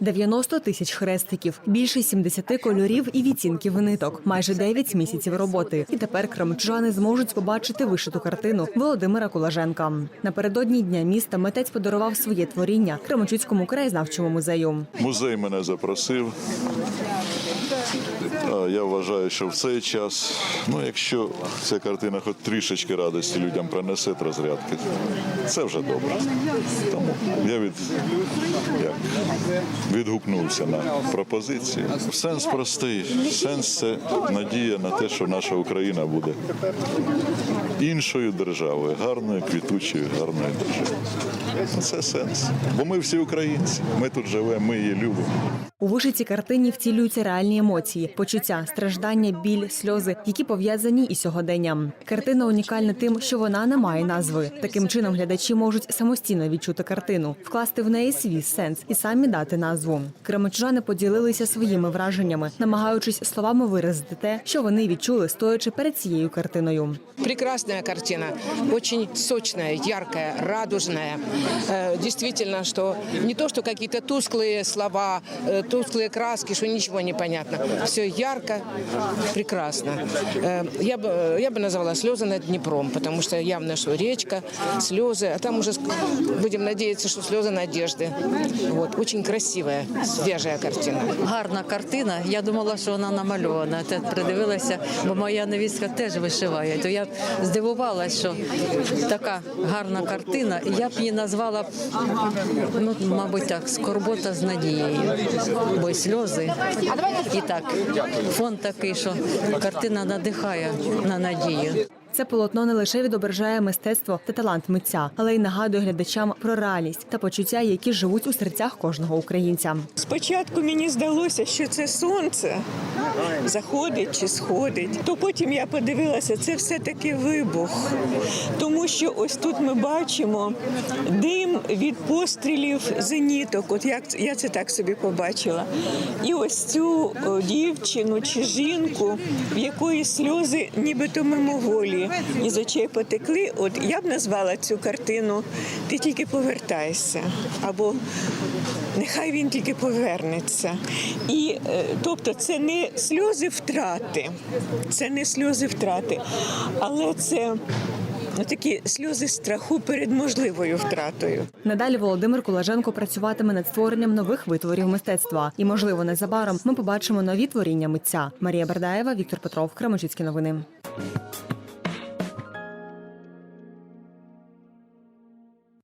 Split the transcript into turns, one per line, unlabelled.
90 тисяч хрестиків, більше 70 кольорів і відтінків ниток, майже 9 місяців роботи. І тепер крамчужани зможуть побачити вишиту картину Володимира Кулаженка. Напередодні дня міста митець подарував своє творіння Кременчуцькому краєзнавчому музею.
Музей мене запросив. Я вважаю, що в цей час, ну якщо ця картина хоч трішечки радості людям принесе розрядки, це вже добре. Тому я від, як, відгукнувся на пропозицію. Сенс простий. Сенс це надія на те, що наша Україна буде іншою державою, гарною, квітучою, гарною державою. Це сенс. Бо ми всі українці. Ми тут живемо, ми її любимо.
У вишитій картині втілюються реальні емоції, почуття, страждання, біль, сльози, які пов'язані із сьогоденням. Картина унікальна тим, що вона не має назви. Таким чином глядачі можуть самостійно відчути картину, вкласти в неї свій сенс і самі дати назву Кременчужани поділилися своїми враженнями, намагаючись словами виразити те, що вони відчули, стоячи перед цією картиною.
Прекрасная картина, очень сочная, яркая, радужная. Э, Действительно, что не то, что какие-то тусклые слова, э, тусклые краски, что ничего не понятно. Все ярко, прекрасно. Э, Я бы, я бы назвала слезы над Днепром, потому что явно, что речка, слезы, а там уже ск- будем надеяться, что слезы надежды. Вот, очень красивая, свежая картина.
Гарна картина. Я думала, що вона намальована. Те придивилася, бо моя невістка теж вишиває. То я здивувалася, що така гарна картина. І я б її назвала, ну, мабуть, так, скорбота з надією. Бо й сльози. І так, фон такий, що картина надихає на надію.
Це полотно не лише відображає мистецтво та талант митця, але й нагадує глядачам про реальність та почуття, які живуть у серцях кожного українця.
Спочатку мені здалося, що це сонце заходить чи сходить. То потім я подивилася, це все-таки вибух. Тому що ось тут ми бачимо дим від пострілів зеніток. От як я це так собі побачила. І ось цю дівчину чи жінку, в якої сльози нібито мимоволі із очей потекли. От я б назвала цю картину Ти тільки повертайся або Нехай він тільки повернеться. І е, тобто це не сльози втрати, це не сльози втрати, але це ну, такі сльози страху перед можливою втратою.
Надалі Володимир Кулаженко працюватиме над створенням нових витворів мистецтва. І, можливо, незабаром ми побачимо нові творіння митця. Марія Бердаєва, Віктор Петров, Кременчуцькі новини.